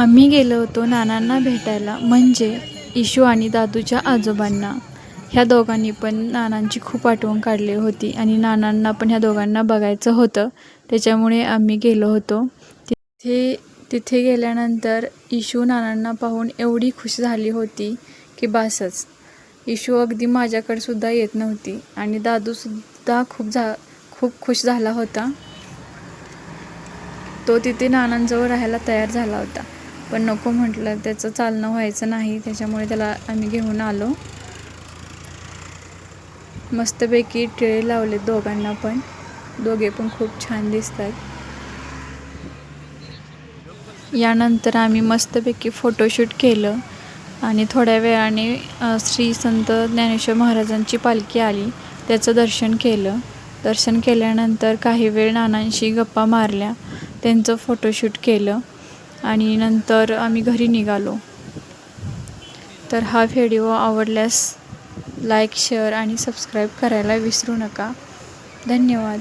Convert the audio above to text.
आम्ही गेलो होतो नानांना भेटायला म्हणजे इशू आणि दादूच्या आजोबांना. ह्या दोघांनी पण नानांची खूप आठवण काढली होती आणि नानांना पण ह्या दोघांना बघायचं होतं त्याच्यामुळे आम्ही गेलो होतो. तिथे तिथे गेल्यानंतर इशू नानांना पाहून एवढी खुश झाली होती की बासच. इशू अगदी माझ्याकडे सुद्धा येत नव्हती आणि दादूसुद्धा खूप झा खूप खुश झाला होता. तो तिथे नानांजवळ राहायला तयार झाला होता. पण नको म्हटलं त्याचं चालणं व्हायचं नाही त्याच्यामुळे त्याला आम्ही घेऊन आलो. मस्तपैकी टिळे लावले दोघांना पण. दोघे पण खूप छान दिसतात. यानंतर आम्ही मस्तपैकी फोटोशूट केलं आणि थोड्या वेळाने श्री संत ज्ञानेश्वर महाराजांची पालखी आली. त्याचं दर्शन केलं. दर्शन केल्यानंतर काही वेळ नानांशी गप्पा मारल्या. त्यांचं फोटोशूट केलं. आणि नंतर आम्ही घरी निघालो. तर हा व्हिडिओ आवडल्यास लाईक शेअर आणि सबस्क्राईब करायला विसरू नका. धन्यवाद.